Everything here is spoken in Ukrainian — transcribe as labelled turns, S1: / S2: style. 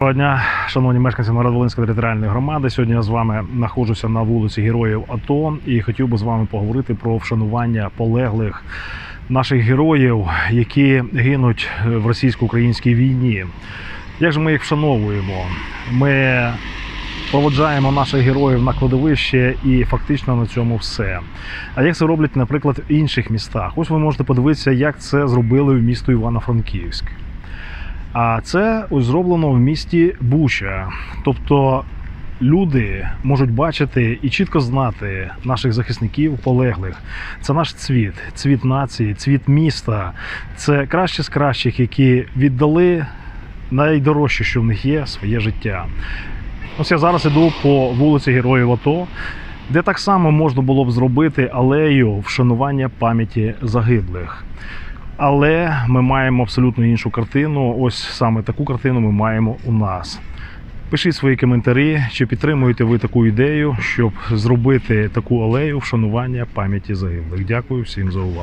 S1: Доброго дня, шановні мешканці Новоград-Волинської територіальної громади. Сьогодні я з вами знаходжуся на вулиці Героїв АТО і хотів би з вами поговорити про вшанування полеглих наших героїв, які гинуть в російсько-українській війні. Як же ми їх вшановуємо? Ми проводжаємо наших героїв на кладовище і фактично на цьому все. А як це роблять, наприклад, в інших містах? Ось ви можете подивитися, як це зробили в місто Івано-Франківськ. А це ось зроблено в місті Буча. Тобто люди можуть бачити і чітко знати наших захисників полеглих. Це наш цвіт, цвіт нації, цвіт міста. Це кращі з кращих, які віддали найдорожче, що в них є, своє життя. Ось я зараз іду по вулиці Героїв АТО, де так само можна було б зробити алею вшанування пам'яті загиблих. Але ми маємо абсолютно іншу картину. Ось саме таку картину ми маємо у нас. Пишіть свої коментарі, чи підтримуєте ви таку ідею, щоб зробити таку алею вшанування пам'яті загиблих. Дякую всім за увагу.